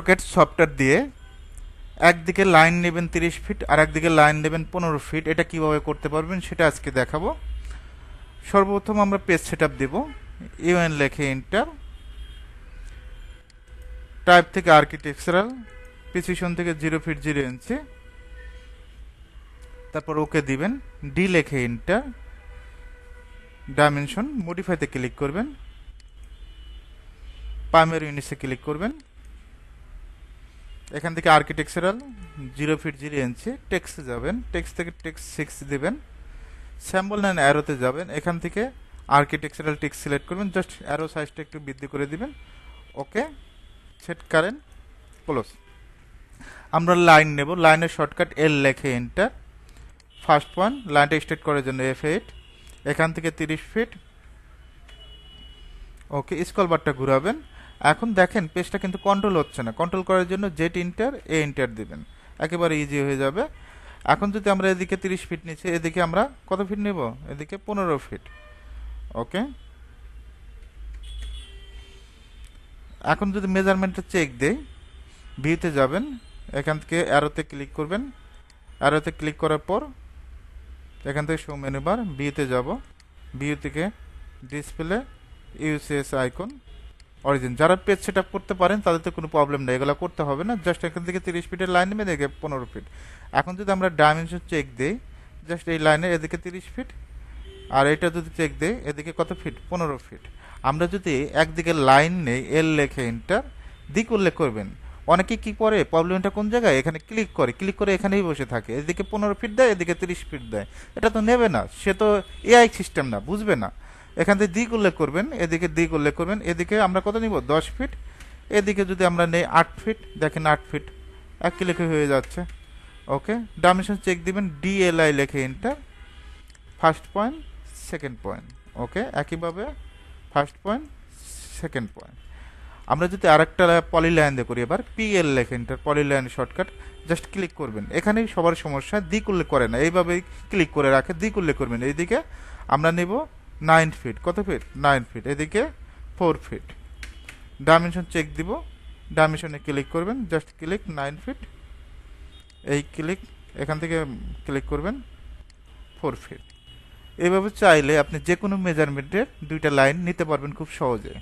অটোকেট software দিয়ে একদিকে line নেবেন তিরিশ ফিট আর একদিকে লাইন নেবেন পনেরো ফিট এটা কীভাবে করতে পারবেন সেটা আজকে দেখাবো। সর্বপ্রথম আমরা পেজ সেট আপ দেবো। ইউএন লেখে ইন্টার টাইপ থেকে আর্কিটেকচারাল পিসিশন থেকে জিরো ফিট জিরো ইঞ্চি তারপর ওকে দিবেন। ডি লেখে ইন্টার ডাইমেনশন মডিফাইতে ক্লিক করবেন। প্রাইমারি ইউনিটসে ক্লিক করবেন। এখান থেকে architectural zero feet zero inch টেক্সে যাবেন টেক্স থেকে টেক্স সিক্স দেবেন স্যাম্বল নেন অ্যারোতে যাবেন, এখান থেকে আর্কিটেকচারাল টেক্স সিলেক্ট করবেন জাস্ট অ্যারো সাইজটা একটু বৃদ্ধি করে দিবেন ওকে সেট কারেন্ট ক্লোজ আমরা লাইন নেব লাইনের শর্টকাট এল লেখে এন্টার ফার্স্ট পয়েন্ট লাইনটা স্ট্রেট করার জন্য এফ এইট এখান থেকে তিরিশ ফিট ওকে স্কল বারটা ঘুরাবেন এখন দেখেন পেজটা কিন্তু কন্ট্রোল হচ্ছে না। কন্ট্রোল করার জন্য জেট ইন্টার এ ইন্টার দিবেন। একেবারে ইজি হয়ে যাবে। এখন যদি আমরা এদিকে তিরিশ ফিট নিচ্ছি এদিকে আমরা কত ফিট নেব? এদিকে পনেরো ফিট ওকে এখন যদি মেজারমেন্টটা চেক দেই ভিউতে যাবেন, এখান থেকে অ্যারোতে ক্লিক করবেন। অ্যারোতে ক্লিক করার পর, এখান থেকে শো মেনু বার ভিউতে যাব। ভিউ থেকে ডিসপ্লে ইউসিএস আইকন অরিজিন। যারা পেজ সেট আপ করতে পারেন, তাদের তো কোনো প্রবলেম নেই। এগুলো করতে হবে না। জাস্ট এখান থেকে তিরিশ ফিটের লাইন নেবে দেখে পনেরো ফিট। এখন যদি আমরা ডাইমেনশন চেক দিই, জাস্ট এই লাইনে এদিকে তিরিশ ফিট, আর এটা যদি চেক দিই, এদিকে কত ফিট? পনেরো ফিট। আমরা যদি একদিকে লাইন নেই এল লেখে ইন্টার দিক উল্লেখ করবেন। অনেকে কি করে? প্রবলেমটা কোন জায়গায়? এখানে ক্লিক করে। ক্লিক করে এখানেই বসে থাকে। এদিকে পনেরো ফিট দেয়, এদিকে তিরিশ ফিট দেয়। এটা তো নেবে না। সে তো এআই সিস্টেম না, বুঝবে না। এখান থেকে দিক উল্লেখ করবেন, এদিকে দিক উল্লেখ করবেন, এদিকে আমরা কত নিব? দশ ফিট। এদিকে যদি আমরা নেই আট ফিট, দেখেন আট ফিট। এক ক্লিকে হয়ে যাচ্ছে। ওকে ডাইমেনশন চেক দিবেন ডিএলআই লেখে enter first point second point okay একইভাবে ফার্স্ট পয়েন্ট সেকেন্ড পয়েন্ট আমরা যদি আরেকটা পলিলাইন দিয়ে করি, এবার পিএল লেখে enter polyline shortcut just click করবেন। এখানেই সবার সমস্যা, দিক উল্লেখ করে না। এইভাবেই ক্লিক করে রাখে, দিক উল্লেখ করবেন। এইদিকে আমরা নেব নাইন ফিট। কত ফিট? Nine feet. এদিকে ফোর ফিট। ডাইমেনশন চেক দিব। ডাইমেনশনে ক্লিক করবেন। জাস্ট ক্লিক নাইন ফিট এই ক্লিক এখান থেকে ক্লিক করবেন ফোর ফিট এভাবে চাইলে আপনি যে কোনো মেজারমেন্টের দুইটা লাইন নিতে পারবেন খুব সহজে।